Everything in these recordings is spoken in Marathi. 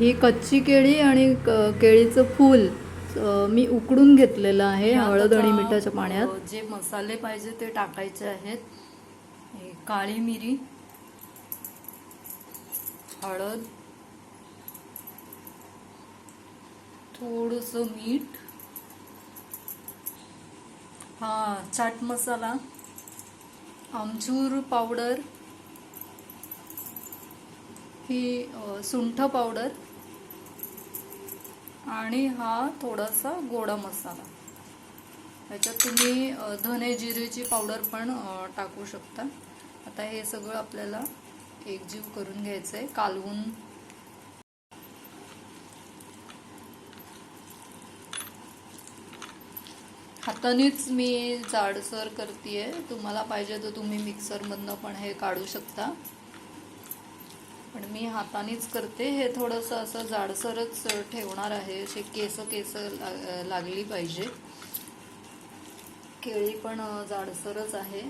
ही कच्ची केळी आणि क- केळीचं फूल मी उकडून घेतलेलं आहे हळद आणि मिठाच्या पाण्यात. जे मसाले पाहिजे ते टाकायचे आहेत. काळी मिरी हळद थोडंसं मीठ हा चाट मसाला आमचूर पावडर ही सुंठ पावडर आणि हा थोडासा गोडा मसाला. ह्याच्यात तुम्ही धने जिरेची पावडर पण टाकू शकता. आता हे सगळं आपल्याला एकजीव करून घ्यायचं आहे कालवून हातानेच मी जाडसर करते तुम्हाला पाहिजे तर तुम्ही मिक्सरमधनं पण हे काढू शकता. पण मी हातानेच करते. हे थोडंसं असं जाडसरच ठेवणार आहे. असे केस केस लागली पाहिजे. केळी पण जाडसरच आहे.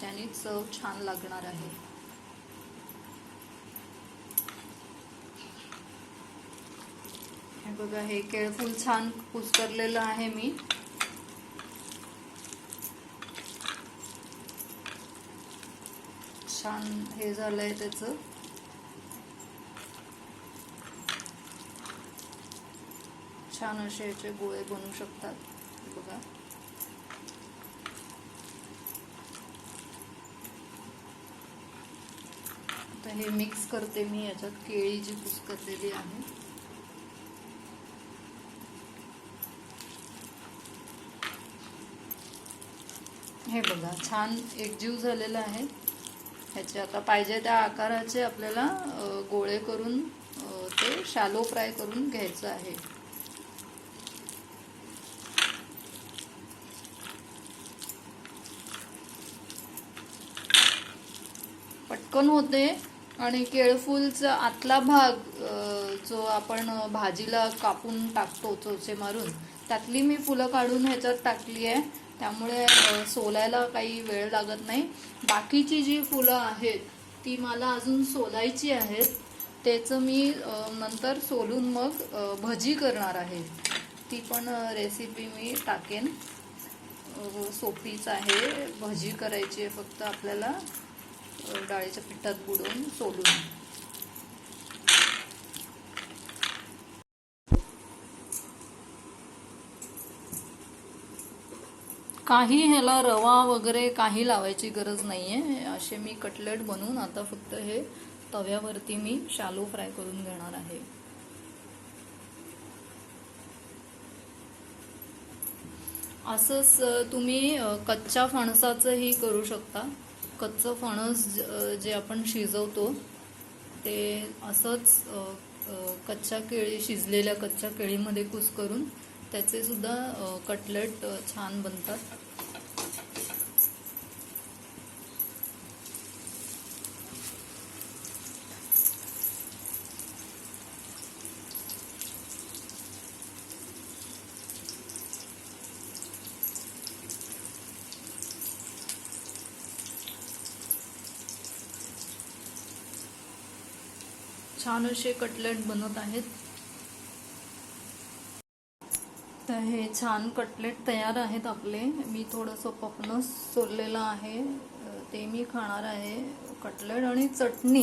त्याने चव छान लागणार आहे. हे बघा हे केळफूल छान कुस्करलेलं आहे मी. छान हे झालंय त्याचं. छान असे याचे गोळे बनवू शकतात. बघा. आता हे मिक्स करते मी याच्यात केळी जी कुस्करलेली आहे. हे बघा छान एकजीव झालेलं आहे. ह्याचे आता पाहिजे त्या आकाराचे आपल्याला गोळे करून ते शालो फ्राय करून घ्यायचं आहे. पटकन होते आणि केळफूलचा आतला भाग जो आपण भाजीला कापून टाकतो चोचे मारून त्यातली मी फुलं काढून ह्याच्यात टाकली आहे. त्यामुळे सोलायला काही वेळ लागत नाही. बाकीची जी फुलं आहेत ती मला अजून सोलायची आहेत. त्याचं मी नंतर सोलून मग भजी करणार आहे. ती पण रेसिपी मी टाकेन. सोपीच आहे. भजी करायची आहे फक्त आपल्याला. डाळीच्या पिठात बुडवून सोलून. काही ह्याला रवा वगैरे काही लावायची गरज नाहीये. असे मी कटलेट बनवून आता फक्त हे तव्यावरती मी शालो फ्राय करून घेणार आहे. असंच तुम्ही कच्च्या फणसाचंही करू शकता. कच्चं फणस जे आपण शिजवतो ते असंच कच्च्या केळी शिजलेल्या कच्च्या केळीमध्ये कुस करून त्याचे सुद्धा कटलेट छान बनतात. छान असे कटलेट बनत आहेत. तर हे छान कटलेट तयार आहेत आपले. मी थोडंसं पपनस सोललेलं आहे. ते मी खाणार आहे. कटलेट आणि चटणी.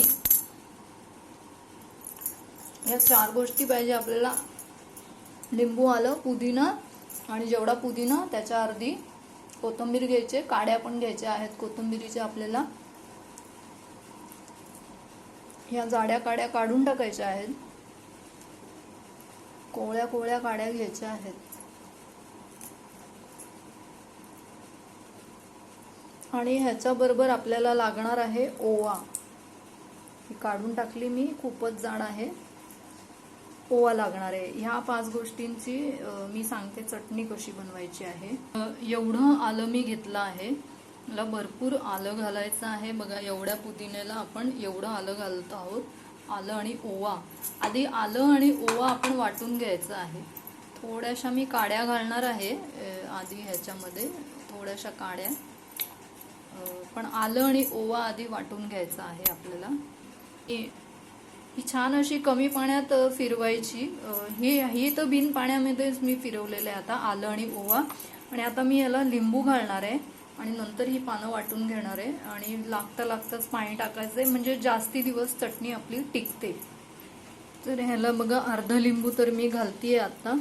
या चार गोष्टी पाहिजे आपल्याला. लिंबू आलं पुदिना आणि जेवढा पुदिना त्याच्या अर्धी कोथिंबीर घ्यायचे. काड्या पण घ्यायच्या आहेत कोथिंबीरीच्या आपल्याला. ह्या जाड्या काड्या काढून टाकायच्या आहेत. कोळ्या कोळ्या काड्या घ्यायच्या आहेत. आणि ह्याच्या बरोबर आपल्याला लागणार आहे ओवा. ही काढून टाकली मी खूपच जाड आहे. ओवा लागणार आहे. ह्या पाच गोष्टींची मी सांगते चटणी कशी बनवायची आहे. एवढं आलं मी घेतलं आहे. मला भरपूर आलं घालायचं आहे. बघा एवढ्या पुदिन्याला आपण एवढं आलं घालत आहोत. आलं आणि ओवा. आधी आलं आणि ओवा आपण वाटून घ्यायचं आहे. थोड्याशा मी काड्या घालणार आहे आधी ह्याच्यामध्ये. थोड्याशा काड्या. पण आलं आणि ओवा आधी वाटून घ्यायचं आहे आपल्याला. ही ही छान अशी कमी पाण्यात फिरवायची. ही ही तर बिन पाण्यामध्येच मी फिरवलेलं आहे आता आलं आणि ओवा. आणि आता मी याला लिंबू घालणार आहे आणि नंतर ही पानं वाटून घेणार आहे. आणि लागता लागताच पाणी टाकायचं आहे. म्हणजे जास्ती दिवस चटणी आपली टिकते. तर ह्याला बघा अर्ध लिंबू तर मी घालतीये आता.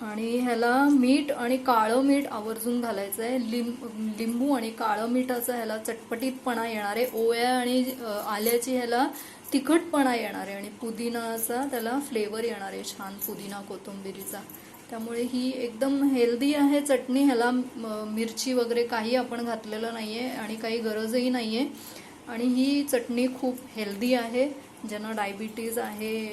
आणि ह्याला मीठ आणि काळं मीठ आवर्जून घालायचं आहे लिं लिंबू आणि काळं मीठाचा ह्याला चटपटीतपणा येणार आहे ओव्या आणि आल्याची ह्याला तिखटपणा येणार आहे आणि पुदिनाचा त्याला फ्लेवर येणार आहे छान पुदिना कोथिंबिरीचा. त्यामुळे ही एकदम हेल्दी आहे चटणी. ह्याला मिरची वगैरे काही आपण घातलेलं नाही आहे आणि काही गरजही नाही आहे आणि ही चटणी खूप हेल्दी आहे. ज्यांना डायबिटीज आहे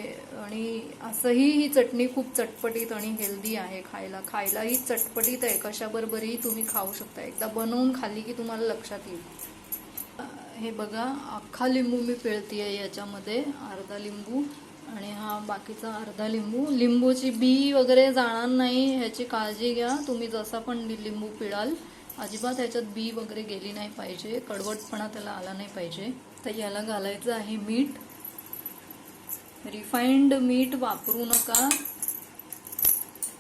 आणि असंही ही चटणी खूप चटपटीत आणि हेल्दी आहे खायला. खायलाही चटपटीत आहे. कशाबरोबरही तुम्ही खाऊ शकता. एकदा बनवून खाल्ली की तुम्हाला लक्षात येईल. हे बघा अख्खा लिंबू मी पिळतीये याच्यामध्ये अर्धा लिंबू आणि हा बाकीचा अर्धा लिंबू. लिंबूची बी वगैरे जाणार नाही ह्याची काळजी घ्या. तुम्ही जसा पण लिंबू पिळाल अजिबात ह्याच्यात बी वगैरे गेली नाही पाहिजे. कडवटपणा त्याला आला नाही पाहिजे. तर याला घालायचं आहे मीठ. रिफाईंड मीठ वापरू नका.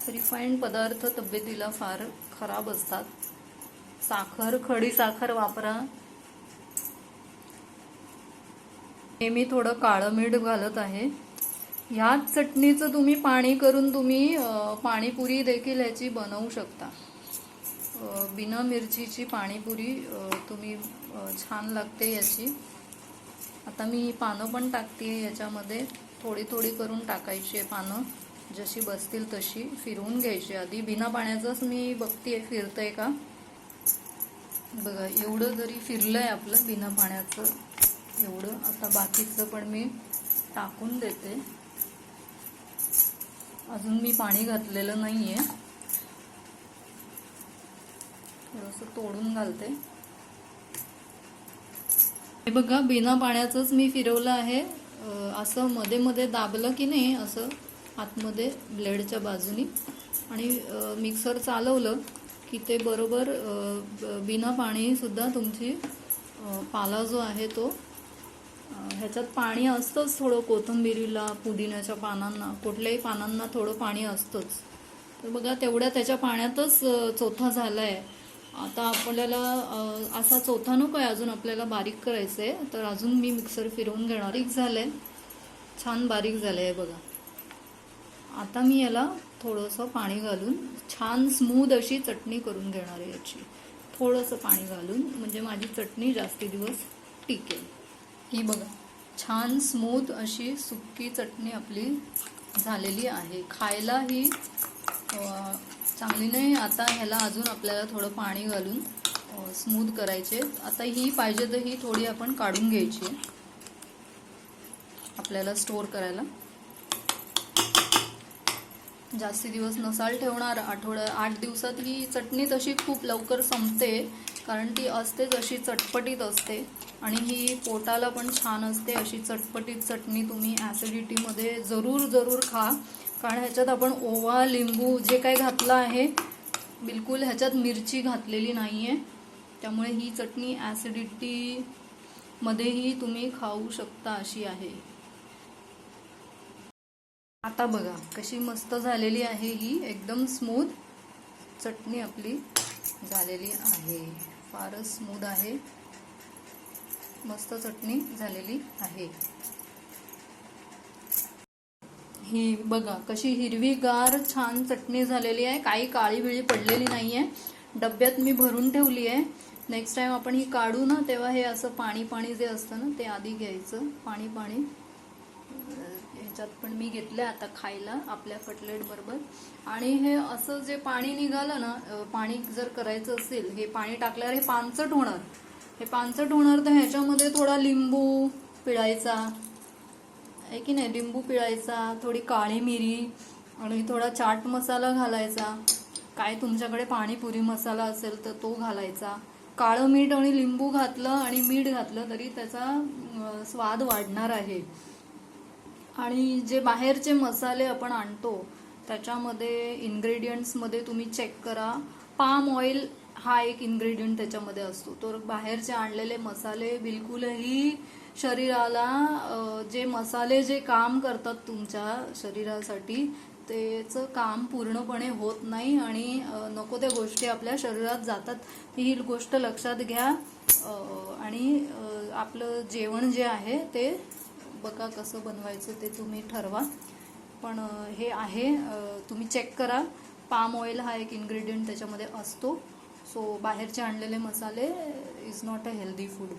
रिफाईंड पदार्थ तब्येतीला फार खराब असतात. साखर खडी साखर वापरा. हे मी थोडं काळं मीठ घालत आहे. ह्याच चटणीचं तुम्ही पाणी करून तुम्ही पाणीपुरी देखील ह्याची बनवू शकता. बिना मिरचीची पाणीपुरी तुम्ही छान लागते याची. आता मी पानं पण टाकते याच्यामध्ये. थोडी थोडी करून टाकायची आहे पानं. जशी बसतील तशी फिरवून घ्यायची आधी. बिना पाण्याचंच मी बघतीये फिरतंय का? बघा एवढं जरी फिरलंय आपलं बिना पाण्याचं एवढं आता बाकीचं पण मी टाकून देते. अजून मी पाणी घातलेलं नाही आहे थोडंसं तोडून घालते. हे बघा बिना पाण्याचंच मी फिरवलं आहे. असं मध्ये मध्ये दाबलं की नाही असं आतमध्ये ब्लेडच्या बाजूनी. आणि मिक्सर चालवलं की ते बरोबर बिना पाणीसुद्धा तुमची पाला जो आहे तो ह्याच्यात पाणी असतंच थोडं कोथिंबिरीला पुदिन्याच्या पानांना कुठल्याही पानांना थोडं पाणी असतंच. तर बघा तेवढ्या त्याच्या पाण्यातच चोथा झाला आहे आता आपल्याला असा चौथा नको आहे अजून आपल्याला बारीक करायचं आहे. तर अजून मी मिक्सर फिरवून घेणार. बारीक आहे छान बारीक झालं आहे बघा. आता मी याला थोडंसं पाणी घालून छान स्मूद अशी चटणी करून घेणार आहे याची. थोडंसं पाणी घालून म्हणजे माझी चटणी जास्ती दिवस टिकेल. ही बघा. छान स्मूथ अशी सुकी चटणी आपली झालेली आहे. खायला ही चांगली नाही. आता ह्याला अजून आपल्याला थोडं पाणी घालून स्मूथ करायचे. आता ही पाहिजे तर ही थोडी आपण काढून घ्यायची. आहे. आपल्याला स्टोअर करायला. जास्ती दिवस नसाल ठेवणार. आठवड्या आठ दिवसात ही चटणी तशी खूप लवकर संपते. कारण ती असतेच अशी चटपटीत असते आणि ही पोटाला पण छान असते अशी चटपटीत चटणी तुम्ही ॲसिडिटीमध्ये जरूर जरूर खा. कारण ह्याच्यात आपण ओवा लिंबू जे काही घातलं आहे बिलकुल ह्याच्यात मिरची घातलेली नाही आहे त्यामुळे ही चटणी ॲसिडिटीमध्येही तुम्ही खाऊ शकता अशी आहे. आता बघा कशी मस्त झालेली आहे ही. एकदम स्मूथ चटणी आपली झालेली आहे. फारच स्मूद आहे. मस्त चटणी झालेली आहे. ही बघा कशी हिरवीगार छान चटणी झालेली आहे. काही काळी बिळी पडलेली नाही आहे डब्यात मी भरून ठेवली आहे. नेक्स्ट टाइम आपण ही काढू ना तेव्हा हे असं पाणी पाणी जे असतं ना ते आधी घ्यायचं. पाणी पाणी ह्याच्यात पण मी घेतलं आता खायला आपल्या कटलेट बरोबर. आणि हे असं जे पाणी निघालं ना पाणी जर करायचं असेल हे पाणी टाकल्यावर हे पानचट होणार. हे पानचट होणार तर ह्याच्यामध्ये थोडा लिंबू पिळायचा. आहे की नाही? लिंबू पिळायचा थोडी काळी मिरी आणि थोडा चाट मसाला घालायचा. काय तुमच्याकडे पाणीपुरी मसाला असेल तर तो घालायचा. काळं मीठ आणि लिंबू घातलं आणि मीठ घातलं तरी त्याचा स्वाद वाढणार आहे. आणि जे बाहेरचे मसाले आपण आणतो त्याच्यामध्ये इन्ग्रेडियंट्समध्ये तुम्ही चेक करा. पाम ऑइल हा एक इन्ग्रेडियंट त्याच्यामध्ये असतो. तर बाहेरचे आणलेले मसाले बिलकुलही शरीराला जे मसाले जे काम करतात तुमच्या शरीरासाठी त्याचं काम पूर्णपणे होत नाही आणि नको त्या गोष्टी आपल्या शरीरात जातात. ही गोष्ट लक्षात घ्या. आणि आपलं जेवण जे आहे ते बघा कसं बनवायचं ते तुम्ही ठरवा. पण हे आहे तुम्ही चेक करा. पाम ऑइल हा एक इन्ग्रेडियंट त्याच्यामध्ये असतो. सो बाहेरचे आणलेले मसाले is not a healthy food